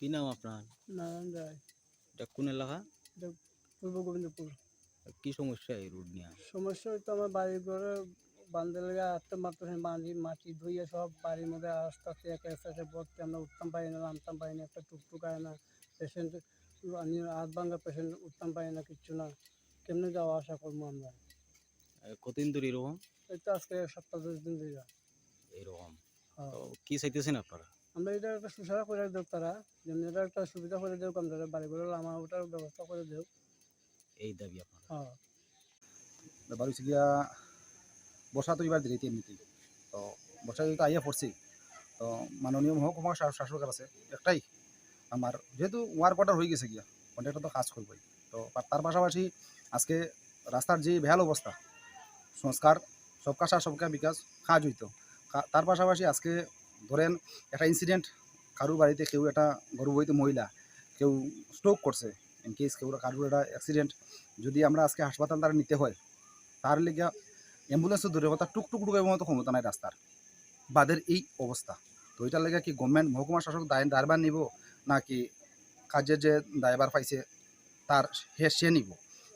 কি নাম আপনার? নারায়ণ রায়। এটা কোন এলাকা? এটা পূর্ব গোবিন্দপুর। কি সমস্যা এই রোড নিয়ে? সমস্যা হয়তো আমার বাড়ি ঘরে বান্ধে লেগে আটটা মাত্র বাঁধি মাটি ধুইয়ে সব বাড়ির মধ্যে আস্তে আস্তে একে আস্তে আস্তে ভর্তি আমরা উঠতাম পারি না নামতাম পারি না একটা টুকটুক আয় না। পেশেন্ট হাত ভাঙ্গা পেশেন্ট উঠতাম পারি না কিচ্ছু না। কেমনে যাওয়া আসা করব আমরা? কতদিন ধরে এরকম? এই তো আজকে সপ্তাহ দশ দিন ধরে। এরকম। হ্যাঁ। কি চাইতেছেন আপনারা? আমরা এটা একটা সুসারা করে দেব তারা যেমনি এটা একটা সুবিধা করে দেব আমরা বাড়ি ঘরে আমার ওটার ব্যবস্থা করে দেব। এই দাবি আপনারা। হ্যাঁ। ব্যাপার হচ্ছে গিয়া বর্ষা তো এবার দেরিতে এমনিতেই তো বর্ষা যেহেতু আইয়া পড়ছি তো মাননীয় মহকুমা শাসকের আছে একটাই আমার যেহেতু ওয়ার কোয়ার্টার হয়ে গেছে গিয়া কন্ট্রাক্টর তো কাজ করবোই। তো তার পাশাপাশি আজকে রাস্তার যে বেহাল অবস্থা সংস্কার সবকা সার সবকা বিকাশ কাজ হইতো। তার পাশাপাশি আজকে ধরেন একটা ইনসিডেন্ট কারুর বাড়িতে কেউ একটা গর্ভবতী মহিলা, কেউ স্ট্রোক করছে ইন কেস কেউ কারুর একটা অ্যাক্সিডেন্ট যদি আমরা আজকে হাসপাতাল তারা নিতে হয়, তার লেগে অ্যাম্বুলেন্সের দূরে কথা টুকটুক টুকের মতো ক্ষমতা নাই রাস্তার। বাদের এই অবস্থা। তো এটার লেগে কি গভর্নমেন্ট মহকুমা শাসক দায় দায়বার নিব, নাকি কাজের যে দায়বার পাইছে, তার হে সে নিব?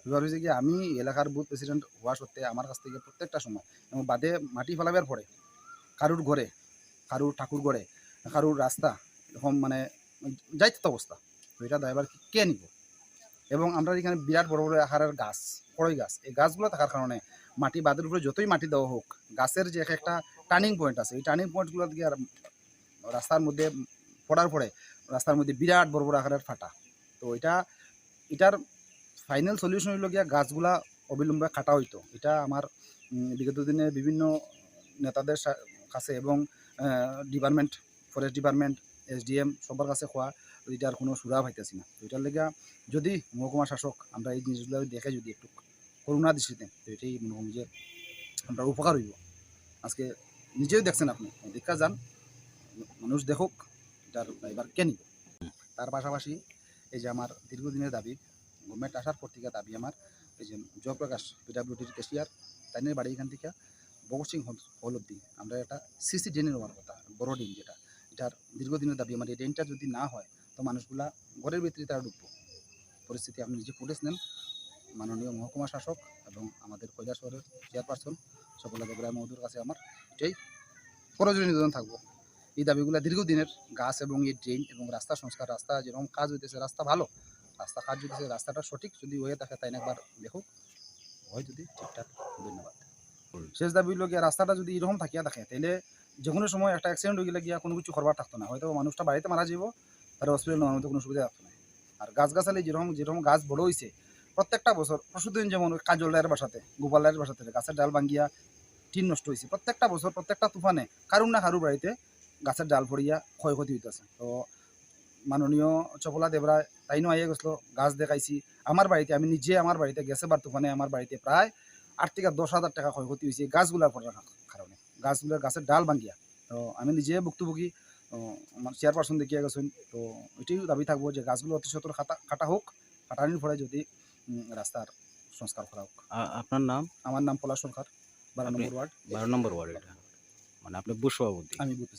এবার হয়েছে কি, আমি এলাকার বুথ প্রেসিডেন্ট হওয়া সত্ত্বে আমার কাছ থেকে প্রত্যেকটা সময়, এবং বাদে মাটি ফেলাবার পরে, কারুর ঘরে কারুর ঠাকুর ঘরে কারুর রাস্তা, এরকম মানে যাইতে অবস্থা। তো এটা দায়বার কি- নিব? এবং আমরা এখানে বিরাট বড় বড় আহারের গাছ কড়ই গাছ। এই গাছগুলো থাকার কারণে মাটি বাদের উপরে যতই মাটি দেওয়া হোক, গাছের যে এক একটা টার্নিং পয়েন্ট আছে, এই টার্নিং পয়েন্টগুলো দিকে আর রাস্তার মধ্যে পড়ার পরে রাস্তার মধ্যে বিরাট বড় বড় আকারের ফাটা। তো এটা, এটার ফাইনাল সলিউশন হইল গিয়া গাছগুলা অবিলম্বে কাটা হইতো। এটা আমার বিগত দিনে বিভিন্ন নেতাদের কাছে এবং ডিপার্টমেন্ট ফরেস্ট ডিপার্টমেন্ট এসডিএম সবার কাছে খোয়া এটার কোনো সুরা পাইতেছি না। এটার লেগে যদি মহকুমা শাসক আমরা এই জিনিসগুলো দেখে যদি একটু করুণা দৃষ্টিতে, তো এটাই মনে হয় যে আমরা উপকার হইব। আজকে নিজেও দেখছেন আপনি, দেখা যান, মানুষ দেখুক, এটার এবার কে নিব। তার পাশাপাশি এই যে আমার দীর্ঘদিনের দাবি গভর্নমেন্ট আসার পর থেকে দাবি আমার, এই যে জয়প্রকাশ পিডাব্লিউডির কেশিয়ার তাইনের বাড়ি এখান থেকে ভগৎ সিং হল অব্দি। আমরা এটা সিসি ড্রেন নেওয়ার কথা, বড় ড্রেন যেটা। এটার দীর্ঘদিনের দাবি আমার এই ড্রেনটা যদি না হয়, তো মানুষগুলা ঘরের ভিতরে তারা ঢুকবো পরিস্থিতি, আপনি নিজে ফুটেজ নেন। মাননীয় মহকুমা শাসক এবং আমাদের কৈলাসহরের চেয়ারপারসন সকলা দেবরায় মহোদয়ের কাছে আমার এটাই প্রয়োজনীয় নিবেদন থাকব। এই দাবিগুলো দীর্ঘদিনের গাছ এবং এই ড্রেন এবং রাস্তা সংস্কার, রাস্তা যেরকম কাজ হইতেছে, রাস্তা ভালো, রাস্তা কাজ হইতেছে, রাস্তাটা সঠিক যদি হয়ে থাকে, তাই একবার দেখুক। হয় যদি ঠিকঠাক, ধন্যবাদ। শেষ দাবি গিয়া রাস্তাটা যদি এরকম থাকিয়া থাকে তাহলে যে কোনো সময় একটা অ্যাক্সিডেন্ট হয়ে গেলে গিয়া কোনো কিছু করবার থাকতো না। হয়তো মানুষটা বাড়িতে মারা যাব তার হসপিটাল নেওয়ার কোনো সুবিধা থাকতো না। আর গাছ গাছালি যেরকম যেরকম গাছ বড় হয়েছে প্রত্যেকটা বছর পরশুদিন যেমন কাজল রায়ের বাসাতে, গোপাল রায়ের বাসাতে গাছের ডাল ভাঙ্গিয়া টিন নষ্ট হয়েছে প্রত্যেকটা বছর প্রত্যেকটা তুফানে কারুর না কারুর বাড়িতে গাছের ডাল পড়িয়া ক্ষয়ক্ষতি হইতেছে। তো মাননীয় চপলা দেবরা তাইনও আইয়া গেছিল, গাছ দেখাইছি। আমার বাড়িতে, আমি নিজে আমার বাড়িতে গেছে বার তুফানে, আমার বাড়িতে প্রায় আট থেকে দশ হাজার টাকা ক্ষয়ক্ষতি হয়েছে গাছগুলার পড়ার কারণে। গাছগুলোর গাছের ডাল ভাঙ্গিয়া তো আমি নিজে ভুক্তভোগী আমার চেয়ারপারসন দেখিয়া গেছেন। তো এটাই দাবি থাকব যে গাছগুলো অতি সত্তর কাটা কাটা হোক কাটানির পরে যদি রাস্তার সংস্কার করা হোক। আপনার নাম? আমার নাম পলাশ সরকার বারো নম্বর ওয়ার্ড। বারো নম্বর ওয়ার্ড মানে আপনি সভাপতি আমি বুথ